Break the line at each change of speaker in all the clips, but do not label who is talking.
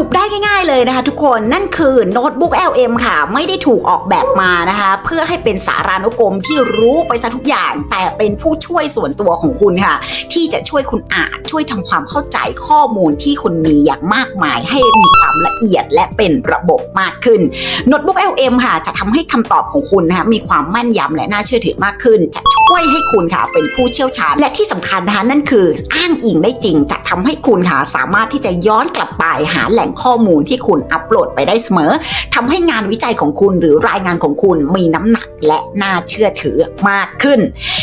รุปได้ง่ายๆเลยนะคะทุกคนนั่นคือโน้ตบุ๊ก LM ค่ะ ไม่ได้ถูกออกแบบมานะคะ เพื่อให้เป็นสารานุกรมที่รู้ไปซะทุกอย่าง แต่เป็นผู้ช่วยส่วนตัวของคุณค่ะ ที่จะช่วยคุณอ่านช่วยทำความเข้าใจข้อมูลที่คุณมีอย่างมากมายให้มีความละเอียดและเป็นระบบมากขึ้นโน้ตบุ๊ก LM ค่ะ จะทำให้คำตอบของคุณนะคะมีความแม่นยำและน่าเชื่อถือมากขึ้น จะช่วยให้คุณค่ะเป็นผู้เชี่ยวชาญ และที่สำคัญนะคะนั่นคืออ้างอิงได้จริง จะทำให้คุณค่ะสามารถที่จะย้อนกลับไปหาแหล่งข้อมูลที่คุณอัปโหลดไปได้เสมอทำให้งานวิจัยของคุณหรือรายงานของคุณมีน้ำหนักและน่าเชื่อถือมากขึ้น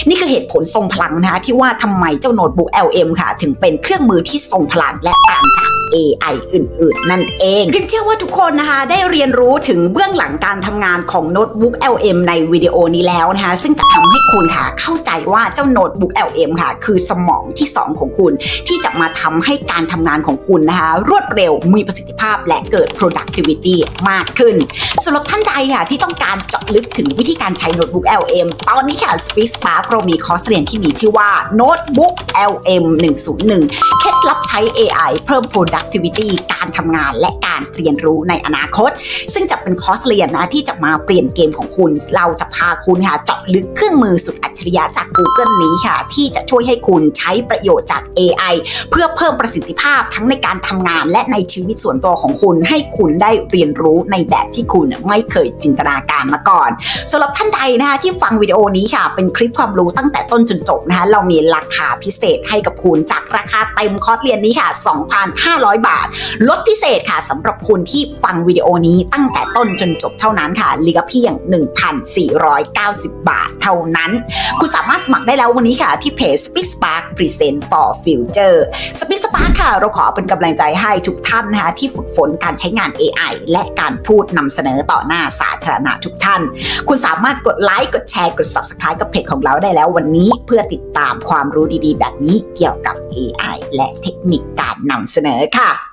นี่คือเหตุผลทรงพลังนะคะที่ว่าทำไมเจ้าโน้ตบุ๊ก LM ค่ะ ถึงเป็นเครื่องมือที่ทรงพลังและต่างจาก AI อื่นๆ นั่นเองพิมเชื่อว่าทุกคนนะคะได้เรียนรู้ถึงเบื้องหลังการทำงานของโน้ตบุ๊ก LM ในวิดีโอนี้แล้วนะคะ ซึ่งจะทำให้คุณค่ะเข้าใจว่าเจ้าโน้ตบุ๊ก LM ค่ะ คือสมองที่ 2 ของคุณ ที่จะมาทำให้การทำงานของคุณนะคะ รวดเร็วมีประสิทธิภาพและเกิด productivity มากขึ้นสำหรับท่านใดค่ะที่ต้องการเจาะลึกถึงวิธีการใช้โน้ตบุ๊ก LM ตอนนี้ค่ะ Speak Spark เรามีคอร์สเรียนที่มีชื่อว่า Notebook LM 101 รับใช้ AI เพิ่ม productivity การ การทำงานและการเรียนรู้ในอนาคต ซึ่งจะเป็นคอร์สเรียนนะที่จะมาเปลี่ยนเกมของคุณ เราจะพาคุณค่ะเจาะลึกเครื่องมือสุดอัจฉริยะจาก Google นี้ค่ะ ที่จะช่วยให้คุณใช้ประโยชน์จาก AI เพื่อเพิ่มประสิทธิภาพทั้งในการทำงานและในชีวิตส่วนตัวของคุณ ให้คุณได้เรียนรู้ในแบบที่คุณไม่เคยจินตนาการมาก่อนสำหรับท่านใดนะคะที่ฟังวิดีโอนี้ค่ะ เป็นคลิปความรู้ตั้งแต่ต้นจนจบนะคะเรามีราคาพิเศษให้กับคุณจากราคาเต็มคอร์สเรียนนี้ค่ะ 2,500 บาท ลดพิเศษค่ะสำหรับคุณที่ฟังวิดีโอนี้ตั้งแต่ต้นจนจบเท่านั้นค่ะเหลือเพียง 1,490 บาทเท่านั้น คุณสามารถสมัครได้แล้ววันนี้ค่ะที่เพจ Speak Spark Present for Future Speak Spark ค่ะ เราขอเป็นกำลังใจให้ทุกท่านนะคะที่ฝึกฝนการใช้งาน AI และการพูดนำเสนอต่อหน้าสาธารณะทุกท่าน คุณสามารถกดไลค์กดแชร์กด Subscribe กับเพจของเราได้แล้ววันนี้เพื่อติดตามความรู้ดีๆ แบบนี้เกี่ยวกับ AI และเทคนิคการนำเสนอค่ะ